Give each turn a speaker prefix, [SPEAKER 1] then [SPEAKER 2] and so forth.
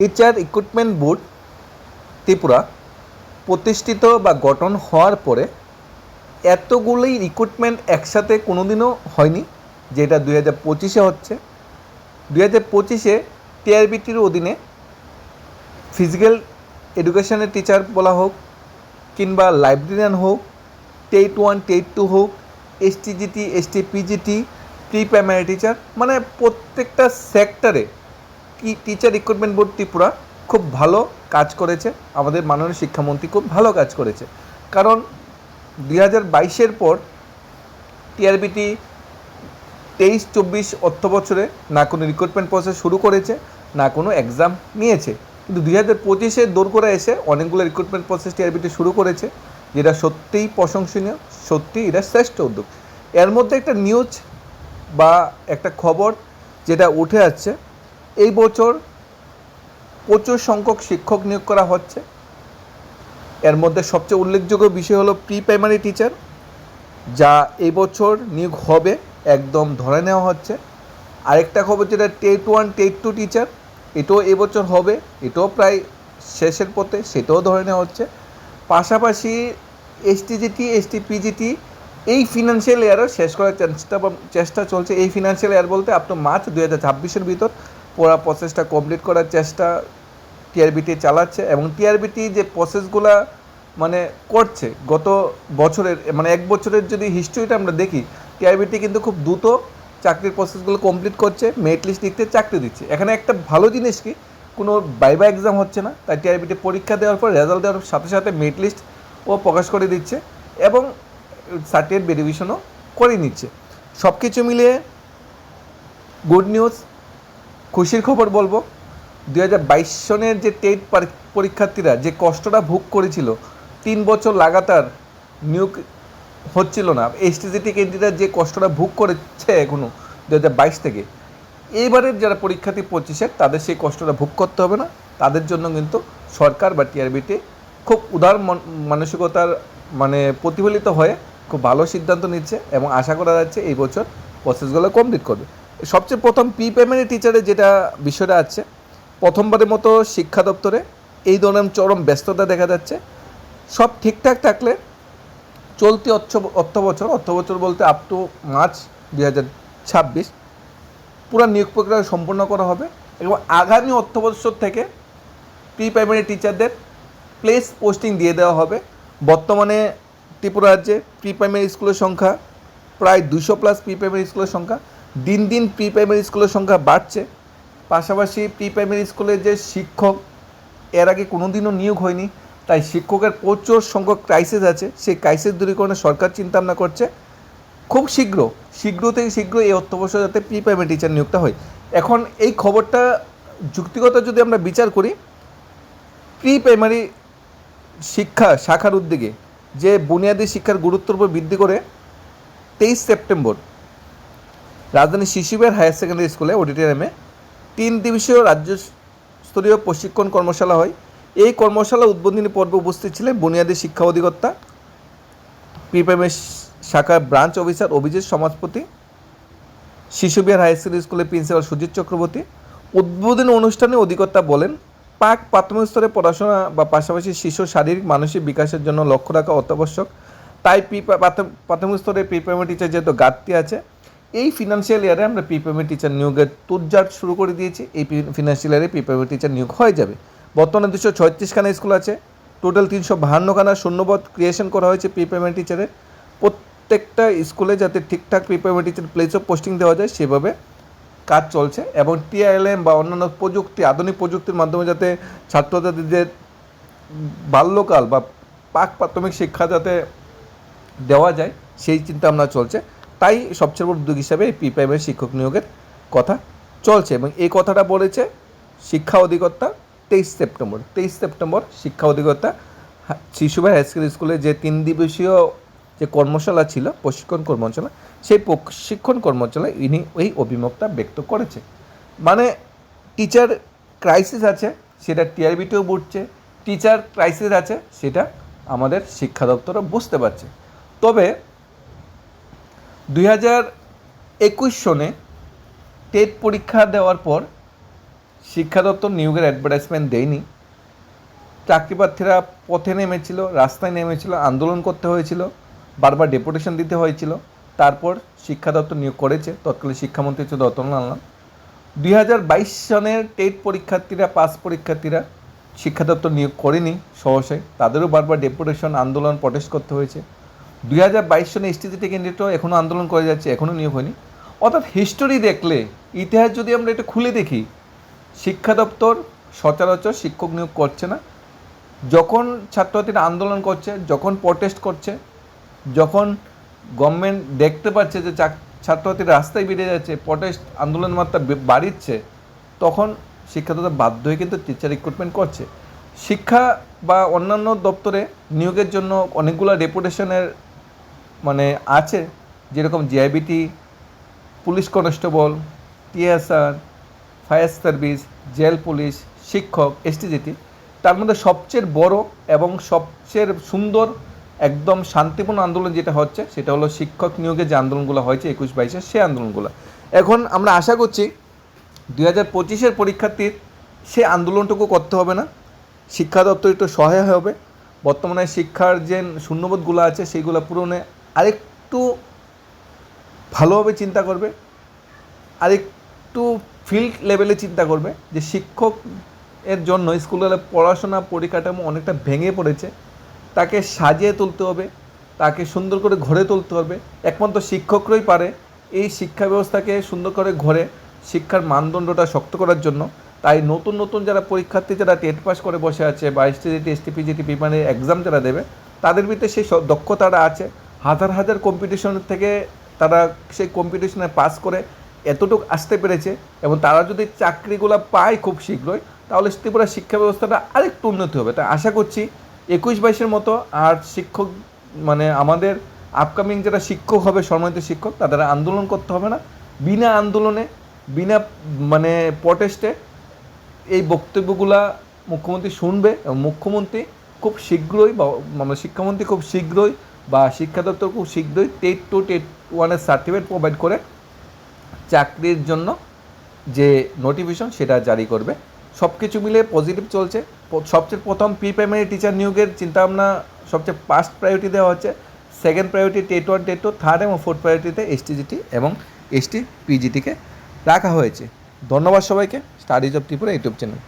[SPEAKER 1] Teacher recruitment board Tripura প্রতিষ্ঠিত বা গঠন হওয়ার পরে এতগুলোই রিক্রুটমেন্ট একসাথে কোনোদিনও হয়নি, যেটা দুই হাজার পঁচিশে হচ্ছে। দুই হাজার পঁচিশে টিআরবিটির অধীনে ফিজিক্যাল এডুকেশনের টিচার বলা হোক কিংবা লাইব্রেরিয়ান হোক টেট ওয়ান টেট টু হোক STGT ST PGT pre primary teacher মানে প্রত্যেকটা সেক্টরে টিচার রিক্রুটমেন্ট বোর্ড ত্রিপুরা খুব ভালো কাজ করেছে। আমাদের মাননীয় শিক্ষামন্ত্রী খুব ভালো কাজ করেছে। কারণ দুই হাজার বাইশের পর টিআরবিটি তেইশ, চব্বিশ অর্থ বছরে না কোনো রিক্রুটমেন্ট প্রসেস শুরু করেছে, না কোনো এক্সাম নিয়েছে। কিন্তু দুই হাজার পঁচিশে করে এসে অনেকগুলো রিক্রুটমেন্ট প্রসেস টিআরবিটি শুরু করেছে, যেটা সত্যিই প্রশংসনীয় সত্যি এটা শ্রেষ্ঠ উদ্যোগ। এর মধ্যে একটা নিউজ বা একটা খবর যেটা উঠে আসছে এই বছর প্রচুর সংখ্যক শিক্ষক নিয়োগ করা হচ্ছে। এর মধ্যে সবচেয়ে উল্লেখযোগ্য বিষয় হলো প্রি প্রাইমারি টিচার যা এই বছর নিয়োগ হবে, একদম ধরে নেওয়া হচ্ছে। আরেকটা খবর যেটা TET one TET two teacher এটাও এবছর হবে, এটাও প্রায় শেষের পথে, সেটাও ধরে নেওয়া হচ্ছে। পাশাপাশি এসটিজিটি এসটি পিজিটি এই ফিনান্সিয়াল ইয়ারও শেষ করার চেষ্টা চেষ্টা চলছে। এই ফিনান্সিয়াল ইয়ার বলতে আপ টু মার্চ দু হাজার ছাব্বিশের ভিতর পুরো প্রসেসটা কমপ্লিট করার চেষ্টা টিআরবিটি চালাচ্ছে এবং টিআরবিটি যে প্রসেসগুলা মানে করছে, গত বছরের মানে এক বছরের যদি হিস্ট্রিটা আমরা দেখি টিআরবিটি কিন্তু খুব দ্রুত চাকরির প্রসেসগুলো কমপ্লিট করছে মেরিট লিস্ট দিচ্ছে চাকরি দিচ্ছে। এখানে একটা ভালো জিনিস কি, কোনো বাইবা এক্সাম হচ্ছে না, তাই টিআরবিটি পরীক্ষা দেওয়ার পর রেজাল্ট দেওয়ার সাথে সাথে মেরিট লিস্ট ও প্রকাশ করে দিচ্ছে এবং সার্টিফিকেট ভেরিফিকেশনও করে নিচ্ছে। সব কিছু মিলিয়ে গুড নিউজ খুশির খবর বলব দু বাইশ সনের যে টেট পরীক্ষার্থীরা যে কষ্টটা ভোগ করেছিল, তিন বছর লাগাতার নিয়োগ হচ্ছিল না। এসটিজিটি ক্যান্ডিডেট যে কষ্টটা ভোগ করেছে এখনও দু বাইশ থেকে এইবারের যারা পরীক্ষার্থী পঁচিশের, তাদের সেই কষ্টটা ভোগ করতে হবে না। তাদের জন্য কিন্তু সরকার বা টিআরবিটি খুব উদার মন- মানসিকতার মানে প্রতিফলিত হয়ে খুব ভালো সিদ্ধান্ত নিচ্ছে এবং আশা করা যাচ্ছে এই বছর প্রসেসগুলো কমপ্লিট করবে। সবচেয়ে প্রথম প্রি প্রাইমারি টিচারের যেটা বিষয়টা আছে, প্রথমবারের মতো শিক্ষা দপ্তরে এই ধরনের চরম ব্যস্ততা দেখা যাচ্ছে। সব ঠিকঠাক থাকলে চলতি অর্থ অর্থ বছর অর্থ বছর বলতে আপ টু মার্চ দুই হাজার ছাব্বিশ পুরো নিয়োগ প্রক্রিয়া সম্পূর্ণ করা হবে এবং আগামী অর্থ বছর থেকে প্রি প্রাইমারি টিচারদের প্লেস পোস্টিং দিয়ে দেওয়া হবে। বর্তমানে ত্রিপুরা রাজ্যে প্রি প্রাইমারি স্কুলের সংখ্যা প্রায় দুশো প্লাস প্রি প্রাইমারি স্কুলের সংখ্যা। দিন দিন প্রি প্রাইমারি স্কুলের সংখ্যা বাড়ছে। পাশাপাশি প্রি প্রাইমারি স্কুলের যে শিক্ষক, এর আগে কোনো দিনও নিয়োগ হয়নি। তাই শিক্ষকের প্রচুর সংখ্যক ক্রাইসিস আছে। সেই ক্রাইসিস দূরীকরণে সরকার চিন্তা ভাবনা করছে। খুব শীঘ্র শীঘ্র থেকে শীঘ্র এই অর্থবর্ষ যাতে প্রি প্রাইমারি টিচার নিয়োগটা হয়। এখন এই খবরটা যুক্তিগত যদি আমরা বিচার করি প্রি প্রাইমারি শিক্ষা শাখার উদ্যোগে যে বুনিয়াদী শিক্ষার গুরুত্বের উপর বৃদ্ধি করে তেইশ সেপ্টেম্বর রাজধানী শিশুবিহার হায়ার সেকেন্ডারি স্কুলে, অডিটোরিয়ামে তিন দিবসীয় রাজ্য স্তরীয় প্রশিক্ষণ কর্মশালা হয়। এই কর্মশালা উদ্বোধনী পর্বে উপস্থিত ছিলেন বুনিয়াদী শিক্ষা অধিকর্তা, প্রিপ্রাইমারি শাখার branch officer Abhijit Samajpati Shishu Bihar high school স্কুলের প্রিন্সিপাল সুজিত চক্রবর্তী। উদ্বোধনী অনুষ্ঠানে অধিকর্তা বলেন পাক প্রাথমিক স্তরে পড়াশোনা বা পাশাপাশি শিশুর শারীরিক, মানসিক বিকাশের জন্য লক্ষ্য রাখা অত্যাবশ্যক। তাই প্রাথম- প্রাথমিক স্তরে প্রি প্রাইমারি টিচার যেহেতু ঘাটতি আছে এই ফিনান্সিয়াল ইয়ারে আমরা প্রি প্রাইমারি টিচার নিয়োগের তুরজাট শুরু করে দিয়েছি। এই ফিনান্সিয়াল ইয়ারে প্রি প্রাইমারি টিচার নিয়োগ হয়ে যাবে। বর্তমানে দুশো ছয়ত্রিশখানা স্কুল আছে। টোটাল তিনশো বাহান্নখানা শূন্যপদ ক্রিয়েশন করা হয়েছে প্রি প্রাইমারি টিচারের প্রত্যেকটা স্কুলে যাতে ঠিকঠাক pre primary teacher place of posting দেওয়া যায়, সেভাবে কাজ চলছে এবং টিআইএলএম বা অন্যান্য প্রযুক্তি, আধুনিক প্রযুক্তির মাধ্যমে যাতে ছাত্রছাত্রীদের বাল্যকাল বা পাক প্রাথমিক শিক্ষা যাতে দেওয়া যায়, সেই চিন্তা ভাবনা চলছে। তাই সবচেয়ে বড় উদ্যোগ হিসাবে প্রি প্রাইমারি শিক্ষক নিয়োগের কথা চলছে এবং এই কথাটা বলেছে শিক্ষা অধিকর্তা তেইশ সেপ্টেম্বর। তেইশ সেপ্টেম্বর শিক্ষা অধিকর্তা শিশুভাই হাই স্কুল, স্কুলে যে তিন দিবসীয় যে কর্মশালা ছিল, প্রশিক্ষণ কর্মশালা, সেই প্রশিক্ষণ কর্মশালায় ইনি ওই অভিমতটা ব্যক্ত করেছে। মানে টিচার ক্রাইসিস আছে, সেটা টিআরবিটিও বুঝছে টিচার ক্রাইসিস আছে, সেটা আমাদের শিক্ষা দপ্তরও বুঝতে পারছে। তবে দুই হাজার একুশ সনে টেট পরীক্ষা দেওয়ার পর শিক্ষা দপ্তর নিয়োগের অ্যাডভার্টাইজমেন্ট দেয়নি। চাকরি প্রার্থীরা পথে নেমেছিল, রাস্তায় নেমেছিল, আন্দোলন করতে হয়েছিল, বারবার ডেপুটেশন দিতে হয়েছিল। তারপর শিক্ষা দপ্তর নিয়োগ করেছে, তৎকালীন শিক্ষামন্ত্রী ছিল রতনলাল নাথ দুই হাজার বাইশ সনের টেট পরীক্ষার্থীরা, পাস পরীক্ষার্থীরা শিক্ষা দপ্তর নিয়োগ করেনি সহসায় তাদেরও বারবার ডেপুটেশন আন্দোলন প্রটেস্ট করতে হয়েছে। দুই হাজার বাইশ সনে এসটিজিটি ক্যান্ডিডেটও এখনও আন্দোলন করে যাচ্ছে এখনও নিয়োগ হয়নি। অর্থাৎ হিস্টোরি দেখলে, ইতিহাস যদি আমরা এটা খুলে দেখি, শিক্ষা দপ্তর সচরাচর শিক্ষক নিয়োগ করছে না। যখন ছাত্রছাত্রীরা আন্দোলন করছে, যখন প্রটেস্ট করছে, যখন গভর্নমেন্ট দেখতে পাচ্ছে যে ছাত্রছাত্রীরা রাস্তায় বেরিয়ে যাচ্ছে প্রটেস্ট আন্দোলনের মাত্রা বাড়িচ্ছে, তখন শিক্ষা দপ্তর বাধ্য হয়ে কিন্তু টিচার রিক্রুটমেন্ট করছে। শিক্ষা বা অন্যান্য দপ্তরে নিয়োগের জন্য অনেকগুলো ডেপুটেশনের মানে আছে, যেরকম GIBT police constable TSR fire service, jail police, শিক্ষক এসটিজিটি তার মধ্যে সবচেয়ে বড় এবং সবচেয়ে সুন্দর, একদম শান্তিপূর্ণ আন্দোলন যেটা হচ্ছে, সেটা হলো শিক্ষক নিয়োগের যে আন্দোলনগুলো হয়েছে, একুশ বাইশে সেই আন্দোলনগুলো। এখন আমরা আশা করছি, দুই হাজার পঁচিশের পরীক্ষার্থীর সে আন্দোলনটুকু করতে হবে না। শিক্ষা দপ্তর একটু সহায় হবে। বর্তমানে শিক্ষার যে শূন্যবোধগুলো আছে সেইগুলো পূরণে আরেকটু ভালোভাবে চিন্তা করবে, আরেকটু ফিল্ড লেভেলে চিন্তা করবে যে শিক্ষক এর জন্য স্কুলের পড়াশোনা পরিকাঠামো অনেকটা ভেঙে পড়েছে, তাকে সাজিয়ে তুলতে হবে, তাকে সুন্দর করে ঘরে তুলতে হবে। একমাত্র শিক্ষকরাই পারে এই শিক্ষা ব্যবস্থাকে সুন্দর করে ঘরে শিক্ষার মানদণ্ডটা শক্ত করার জন্য। তাই নতুন নতুন যারা পরীক্ষার্থী, যারা টেট পাস করে বসে আছে বা এসটিজিটি এসটিপিজিটি পেপারে এক্সাম যারা দেবে, তাদের ভিতরে সেই দক্ষতাটা আছে। হাজার হাজার কম্পিটিশন থেকে তারা সেই কম্পিটিশনে পাস করে এতটুকু আসতে পেরেছে এবং তারা যদি চাকরিগুলো পায় খুব শীঘ্রই, তাহলে ত্রিপুরা শিক্ষা ব্যবস্থাটা আরেকটু উন্নতি হবে। তাই আশা করছি একুশ বাইশের মতো আর শিক্ষক মানে আমাদের আপকামিং যারা শিক্ষক হবে, সম্মানিত শিক্ষক, তাদের আন্দোলন করতে হবে না। বিনা আন্দোলনে, বিনা মানে প্রটেস্টে এই বক্তব্যগুলা মুখ্যমন্ত্রী শুনবে এবং মুখ্যমন্ত্রী খুব শীঘ্রই বা মানে শিক্ষামন্ত্রী খুব শীঘ্রই বা শিক্ষা দপ্তর খুব শীঘ্রই টেট টু টেট ওয়ানের সার্টিফিকেট প্রোভাইড করে চাকরির জন্য যে নোটিফিকেশন সেটা জারি করবে। সব কিছু মিলে পজিটিভ চলছে। সবচেয়ে প্রথম প্রি প্রাইমারি টিচার নিয়োগের চিন্তাভাবনা সবচেয়ে ফার্স্ট প্রায়োরিটি দেওয়া হচ্ছে। Second priority TET one, TET two, third এবং ফোর্থ প্রায়োরিটিতে এসটিজিটি এবং এসটি পিজিটিকে রাখা হয়েছে। ধন্যবাদ সবাইকে। Studies of Tripura YouTube channel.